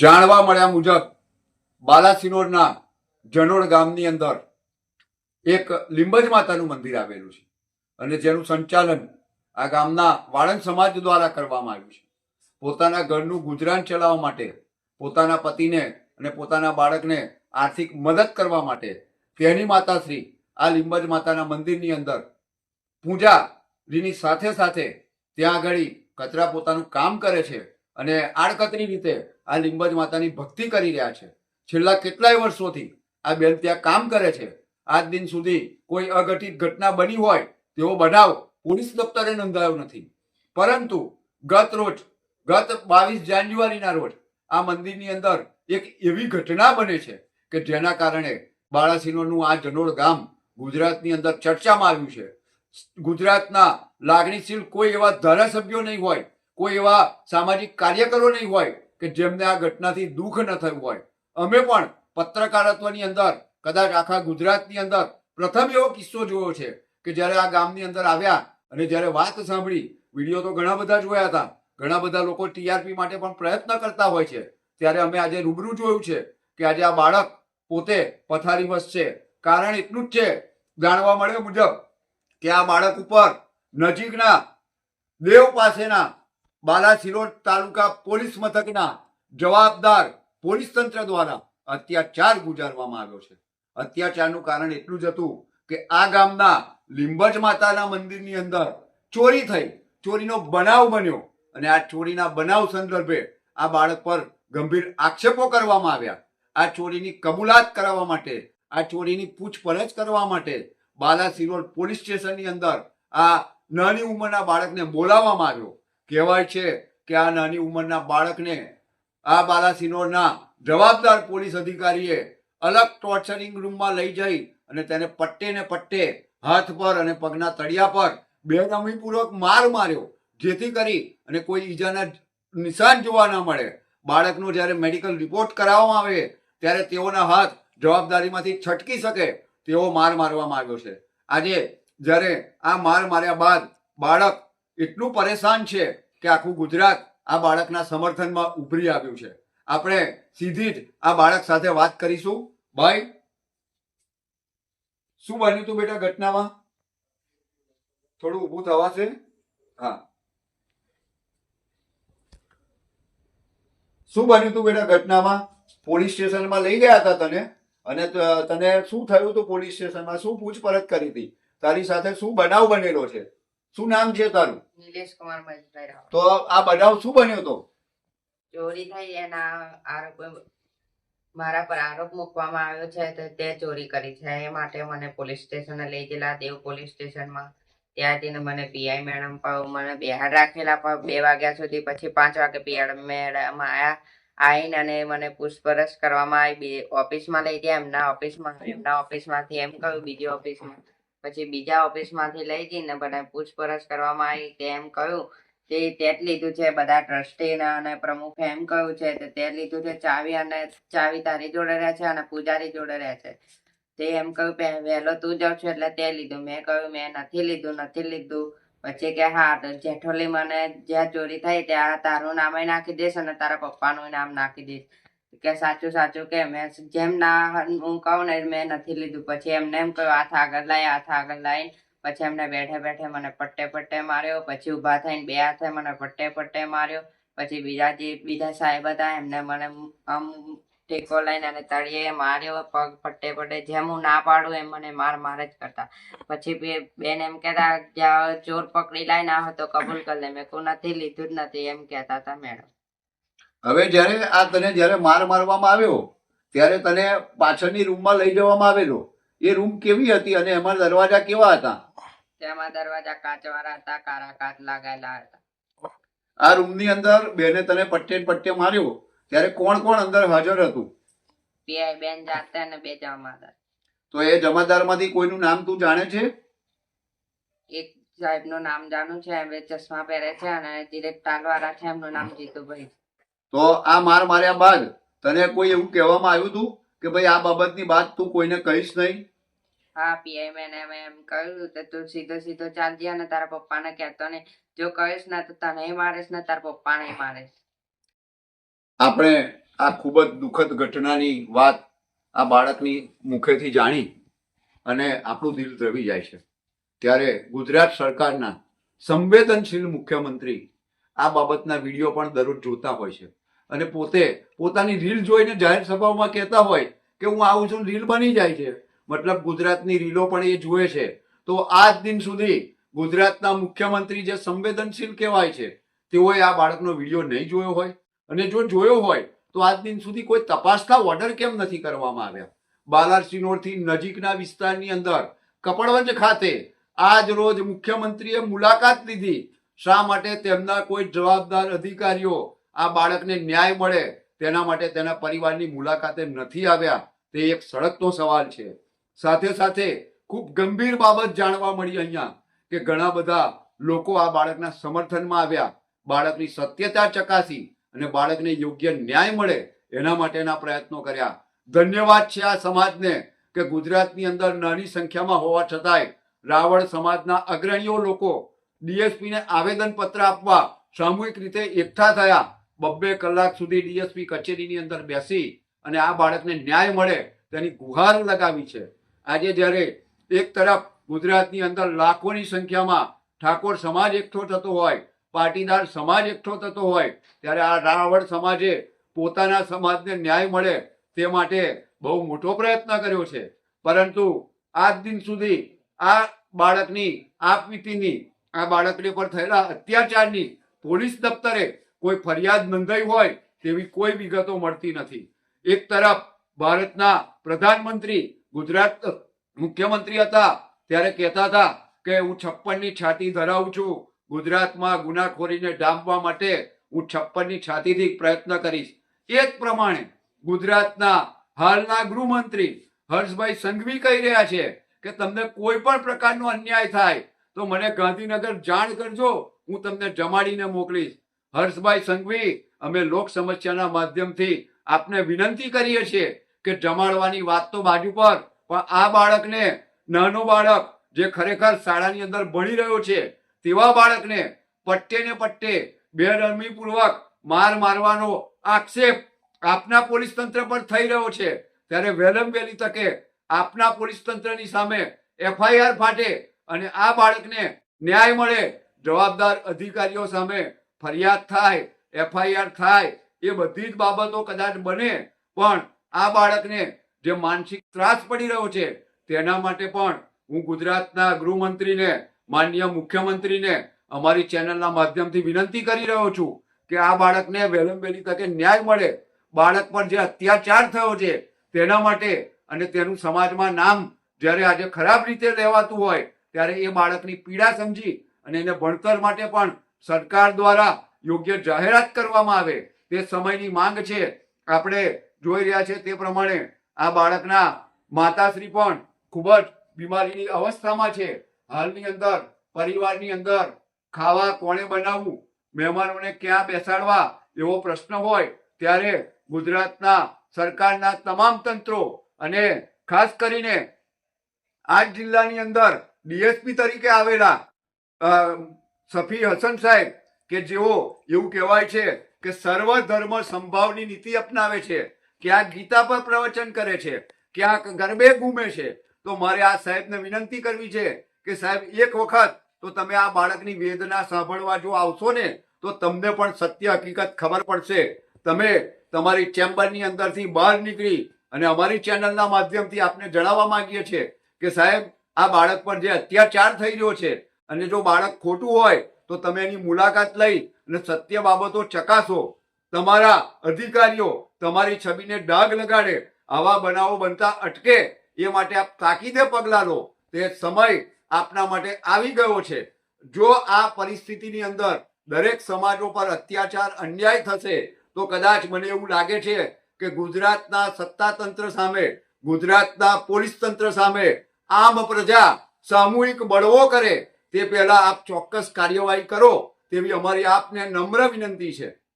જાણવા મળ્યા મુજબ બાલાસિનોરના જનોડ ગામની અંદર એક લીંબજ માતાનું મંદિર આવેલું છે અને જેનું સંચાલન આ ગામના વાળંદ સમાજ દ્વારા કરવામાં આવ્યું છે. પોતાના ઘરનું ગુજરાન ચલાવવા માટે, પોતાના પતિને અને પોતાના બાળકને આર્થિક મદદ કરવા માટે તેની માતાશ્રી આ લીંબજ માતાના મંદિરની અંદર પૂજાની સાથે સાથે ત્યાં આગળ કચરા પોતાનું કામ કરે છે અને આડકતરી રીતે આ લીંબજ માતાની ભક્તિ કરી રહ્યા છે. છેલ્લા કેટલાય વર્ષોથી આ બેન ત્યાં કામ કરે છે. આજ દિન સુધી કોઈ અઘટિત ઘટના બની હોય તેવો બનાવ પોલીસ દફતરે નોંધાયો નથી. પરંતુ ગત રોજ, ગત બાવીસ જાન્યુઆરીના રોજ આ મંદિરની અંદર એક એવી ઘટના બને છે કે જેના કારણે બાળાસિનોનું આ જનોળ ગામ ગુજરાતની અંદર ચર્ચામાં આવ્યું છે. ગુજરાતના લાગણીશીલ કોઈ એવા ધારાસભ્યો નહીં હોય, કોઈ એવા સામાજિક કાર્યકરો નહીં હોય કે જેમને આ ઘટનાથી દુઃખ ન થયું હોય. અમે પણ પત્રકારત્વની અંદર, કદાચ આખા ગુજરાતની અંદર, પ્રથમ એવો કિસ્સો જોયો છે કે જ્યારે આ ગામની અંદર આવ્યા અને જ્યારે વાત સાંભળી, વીડિયો તો ઘણા બધા જોયા હતા. ઘણા બધા લોકો ટીઆરપી માટે પણ પ્રયત્ન કરતા હોય છે. ત્યારે અમે આજે રૂબરૂ જોયું છે કે આજે આ બાળક પોતે પથારી છે. કારણ એટલું જ છે, જાણવા મળ્યો મુજબ, કે આ બાળક ઉપર નજીકના દેવ પાસેના બાલાસિરોડ તાલુકા પોલીસ મથકના જવાબદાર પોલીસ તંત્ર દ્વારા અત્યાચાર ગુજારવામાં આવ્યો છે. અત્યાચારનું કારણ એટલું જ હતું કે આ ગામના લીંબજ માતાના મંદિરની અંદર ચોરી થઈ, ચોરીનો બનાવ બન્યો અને આ ચોરીના બનાવ સંદર્ભે આ બાળક પર ગંભીર આક્ષેપો કરવામાં આવ્યા. આ ચોરીની કબૂલાત કરાવવા માટે, આ ચોરીની પૂછપરછ કરવા માટે બાલાસિરોડ પોલીસ સ્ટેશનની અંદર આ નાની ઉંમરના બાળકને બોલાવવામાં આવ્યો. કહેવાય છે કે આ નાની ઉંમરના બાળકને આ બાલાસિનોરના જવાબદાર પોલીસ અધિકારીએ અલગ ટોર્ચરિંગ રૂમમાં લઈ જઈ અને તેને પટ્ટે ને પટ્ટે હાથ પર અને પગના તળિયા પર બેરમીપૂર્વક માર માર્યો, જેથી કરી અને કોઈ ઈજાના નિશાન જોવા ન મળે. બાળકનો જ્યારે મેડિકલ રિપોર્ટ કરાવવામાં આવે, ત્યારે તેઓના હાથ જવાબદારીમાંથી છટકી શકે તેવો માર મારવામાં આવ્યો છે. આજે જ્યારે આ માર માર્યા બાદ બાળક એટલું પરેશાન છે કે આખું ગુજરાત આ બાળકના સમર્થનમાં ઉભરી આવ્યું છે. આપણે સીધી જ આ બાળક સાથે વાત કરીશું. ભાઈ, શું બન્યું તું બેટા ઘટનામાં? થોડું ઊભું થવાશે હા. શું બન્યું તું બેટા ઘટનામાં? પોલીસ સ્ટેશનમાં લઈ ગયા હતા તને? અને તને શું થયું તું પોલીસ સ્ટેશનમાં? શું પૂછપરછ કરી હતી? તારી સાથે શું બનાવ બનેલો છે? શું નામ છે તારું? નિલેશ કુમાર મહેશભાઈ તો આ બનાવ શું બન્યો તો? ચોરી થઈ એના આરોપ મારા પર આરોપ મૂકવામાં આવ્યો છે તો તે ચોરી કરી છે. એ માટે મને પોલીસ સ્ટેશને લઈ ગયેલા દેવ પોલીસ સ્ટેશનમાં. ત્યાં જઈને મને પીઆઈ મેડમ પણ મને બેહાડ રાખેલા પણ બે વાગ્યા સુધી પછી પાંચ વાગે પીઆઈ મેડમ આયા આવીને અને મને પૂછપરછ કરવામાં આવી. ઓફિસમાં લઈ ગયા એમના ઓફિસમાં એમના ઓફિસમાંથી એમ કહ્યું બીજી ઓફિસમાં. પછી બીજા ઓફિસમાંથી લઈ જઈને બધા પૂછપરછ કરવામાં આવી તે એમ કહ્યું તે તે જ લીધું છે, બધા ટ્રસ્ટીના અને પ્રમુખે એમ કહ્યું છે તે તે લીધું છે, ચાવી અને ચાવી તારી જોડે રહે છે અને પૂજારી જોડે રહે છે. તે એમ કહ્યું વહેલો તું જાઉં છું એટલે તે લીધું. મેં કહ્યું, મેં નથી લીધું નથી લીધું. પછી કે હા જેઠોલી મને જ્યાં ચોરી થઈ ત્યાં તારું નામે નાખી દઈશ અને તારા પપ્પાનું નામ નાખી દઈશ. કે સાચું સાચું કે મેં જેમ હું કહું ને મેં નથી લીધું. પછી એમને એમ કહ્યું, હાથ આગળ લાય હાથ આગળ લાઈને પછી એમને બેઠે બેઠે મને પટ્ટે પટ્ટે માર્યો. પછી ઊભા થઈને બે હાથે મને પટ્ટે પટ્ટે માર્યો. પછી બીજા જે, બીજા સાહેબ હતા, એમને મને આમ ટેકો લઈને અને તળિયે માર્યો, પગ પટ્ટે પટ્ટે. જેમ હું ના પાડું એમ મને માર માર જ કરતા. પછી બેન એમ કહેતા જ્યાં ચોર પકડી લાય, ના હતો કબૂલ કરી લે. મેં કોઈ નથી લીધું જ નથી. એમ કહેતા હતા મેડમ. હવે જ્યારે આ તને જ્યારે માર મારવામાં આવ્યો ત્યારે તને પાછળની રૂમમાં લઈ જવામાં આવેલો. એ રૂમ કેવી હતી અને એમાં દરવાજા કેવા હતા? તેમાં દરવાજા કાચવાળા હતા કારા કાચ લાગેલા હતા. આ રૂમની અંદર બેને તને પટ્ટે પટ્ટે માર્યો. ત્યારે કોણ કોણ અંદર હાજર હતું? પીઆઈ બેન જાતે અને બે જમાદાર. તો એ જમાદારમાંથી કોઈનું નામ તું જાણે છે? એક સાહેબનું નામ જાણું છે એમ ચશ્મા પહેરે છે અને ડિરેક્ટ તાલવાળા છે એમનું નામ જીતુભાઈ. તો આ માર માર્યા બાદ તને કોઈ એવું કહેવામાં આવ્યું હતું કે ભાઈ આ બાબતની વાત તું કોઈને કહીશ નહીં? હા પીઆઈ મેં એમ એમ કહ્યું કે તું સીધો સીધો ચાલજે અને તારા પપ્પાને કહેતો ને. જો કહીશ ને તો તને મારીશ ને તારા પપ્પાને મારીશ. આપણે આ ખૂબ જ દુઃખદ ઘટનાની વાત આ બાળકની મુખેથી જાણી અને આપણું દિલ દ્રવી જાય છે. ત્યારે ગુજરાત સરકારના સંવેદનશીલ મુખ્યમંત્રી આ બાબતના વીડિયો પણ દરરોજ જોતા હોય છે. અને પોતે પોતાની રીલ જોઈને જાહેર સભાઓમાં કહેતા હોય કે હું આવું છું રીલ બની જાય છે. મતલબ ગુજરાતની રીલો પણ એ જુએ છે. તો આજ દિન સુધી ગુજરાતના મુખ્યમંત્રી જે સંવેદનશીલ કહેવાય છે, તેઓએ આ બાળકનો વીડિયો નહીં જોયો હોય. અને જો જોયો હોય, તો આજ દિન સુધી કોઈ તપાસના ઓર્ડર કેમ નથી કરવામાં આવ્યા? બાલારસિનોરથી નજીકના વિસ્તારની અંદર કપડવંજ ખાતે આજ રોજ મુખ્યમંત્રીએ મુલાકાત લીધી શા માટે તેમના કોઈ જવાબદાર અધિકારીઓ આ બાળકને ન્યાય મળે? તેના માટે તેના પરિવારની મુલાકાતે નથી આવ્યા. તે એક સડકનો સવાલ છે. સાથે સાથે ખૂબ ગંભીર બાબત જાણવા મળી અહીંયા કે ઘણા બધા લોકો આ બાળકના સમર્થનમાં આવ્યા. બાળકની સત્યતા ચકાસી અને બાળકને યોગ્ય ન્યાય મળે એના માટેના પ્રયત્નો કર્યા. ધન્યવાદ છે આ સમાજને કે ગુજરાતની અંદર નાની સંખ્યામાં હોવા છતાંય રાવણ સમાજના અગ્રણીઓ લોકો ડીએસપીને આવેદન પત્ર આપવા સામૂહિક રીતે એકઠા થયા. બબ્બે કલાક સુધી ડીએસપી કચેરીની અંદર બેસી અને આ બાળકને ન્યાય મળે તેની ગુહાર લગાવી છે. આજે જ્યારે એક તરફ ગુજરાતની અંદર લાખોની સંખ્યામાં ઠાકોર સમાજ એકઠો થતો હોય, પાટીદાર સમાજ એકઠો થતો હોય, ત્યારે આ રાવળ સમાજે પોતાના સમાજને ન્યાય મળે તે માટે બહુ મોટો પ્રયત્ન કર્યો છે. પરંતુ આજ દિન સુધી આ બાળકની આપવીતીની આ બાળકની પર થયેલા અત્યાચારની પોલીસ દફતરે કોઈ ફરિયાદ નોંધાઈ હોય તેવી કોઈ વિગતો મળતી નથી. એક તરફ ભારતના પ્રધાનમંત્રી ગુજરાત મુખ્યમંત્રી હતા, ત્યારે કહેતા હતા કે હું છપ્પનની છાતી ધરાવું છું. ગુજરાતમાં ગુનાખોરીને ડામવા માટે હું છપ્પનની છાતીથી પ્રયત્ન કરીશ. એ જ પ્રમાણે ગુજરાતના હાલના ગૃહમંત્રી હર્ષભાઈ સંઘવી કહી રહ્યા છે કે તમને કોઈ પણ પ્રકારનો અન્યાય થાય તો મને ગાંધીનગર જાણ કરજો, હું તમને જમાડીને મોકલીશ. હર્ષભાઈ સંઘવી, અમે લોક સમસ્યાના માધ્યમથી આપને વિનંતી કરીએ છીએ કે જમાડવાની વાત તો બાજુ પર, પણ આ બાળકને, નાનો બાળક જે ખરેખર શાળાની અંદર ભણી રહ્યો છે, તેવા બાળકને પટ્ટે ને પટ્ટે બેરહમીપૂર્વક માર મારવાનો આક્ષેપ આપના પોલીસ તંત્ર પર થઈ રહ્યો છે. ત્યારે વહેલમ વહેલી તકે આપના પોલીસ તંત્રની સામે એફઆઈઆર ફાટે અને આ બાળકને ન્યાય મળે, જવાબદાર અધિકારીઓ સામે ફરિયાદ થાય, એફઆઈઆર થાય, એ બધી જ બાબતો કદાચ બને, પણ આ બાળકને જે માનસિક ત્રાસ પડી રહ્યો છે, તેના માટે પણ હું ગુજરાતના ગૃહમંત્રીને માનનીય મુખ્યમંત્રીને, અમારી ચેનલના માધ્યમથી વિનંતી કરી રહ્યો છું કે આ બાળકને વહેલમ વહેલી તકે ન્યાય મળે. બાળક પર જે અત્યાચાર થયો છે, તેના માટે અને તેનું સમાજમાં નામ જ્યારે આજે ખરાબ રીતે લેવાતું હોય ત્યારે એ બાળકની પીડા સમજી અને એને ભણતર માટે પણ સરકાર દ્વારા યોગ્ય જાહેરાત કરવામાં આવે તે સમયની માંગ છે. આપણે જોઈ રહ્યા છે તે પ્રમાણે આ બાળકના માતાશ્રી પણ ખૂબ જ બીમારીની અવસ્થામાં છે. હાલની અંદર, પરિવારની અંદર ખાવા કોણે બનાવવું, મહેમાનોને ક્યાં બેસાડવા એવો પ્રશ્ન હોય ત્યારે ગુજરાતના સરકારના તમામ તંત્રો અને ખાસ કરીને આ જિલ્લાની અંદર ડીએસપી તરીકે આવેલા સફી હસન સાહેબ, કે જેઓ એવું કહેવાય છે કે સર્વ ધર્મ સંભાવની નીતિ અપનાવે છે ક્યાં ગીતા પર પ્રવચન કરે છે ક્યાંક ગરબે ઘૂમે છે, તો મારે આ સાહેબને વિનંતી કરવી છે કે સાહેબ, એક વખત તો તમે આ બાળકની વેદના સાંભળવા જો આવશો ને, તો તમને પણ સત્ય હકીકત ખબર પડશે. તમે તમારી ચેમ્બરની અંદરથી બહાર નીકળી અને અમારી ચેનલના માધ્યમથી આપને જણાવવા માંગીએ છીએ કે સાહેબ આ બાળક પર જે અત્યાચાર થઈ રહ્યો છે અને જો બાળક ખોટું હોય તો તમે એની મુલાકાત લઈ અને સત્ય બાબતો ચકાસો. તમારા અધિકારીઓ તમારી છબીને ડાઘ લગાડે, આવા બનાવો બનતા અટકે, એ માટે આપ તાકીદે પગલાં લો. તે સમય આપના માટે આવી ગયો છે. જો આ પરિસ્થિતિની અંદર દરેક સમાજો પર અત્યાચાર, અન્યાય થશે, તો કદાચ મને એવું લાગે છે કે ગુજરાતના સત્તાતંત્ર સામે, ગુજરાતના પોલીસ તંત્ર સામે આમ પ્રજા, સામૂહિક બળવો કરે. તે પહેલા આપ ચોક્કસ કાર્યવાહી કરો. તેવી અમારી આપને નમ્ર વિનંતી છે.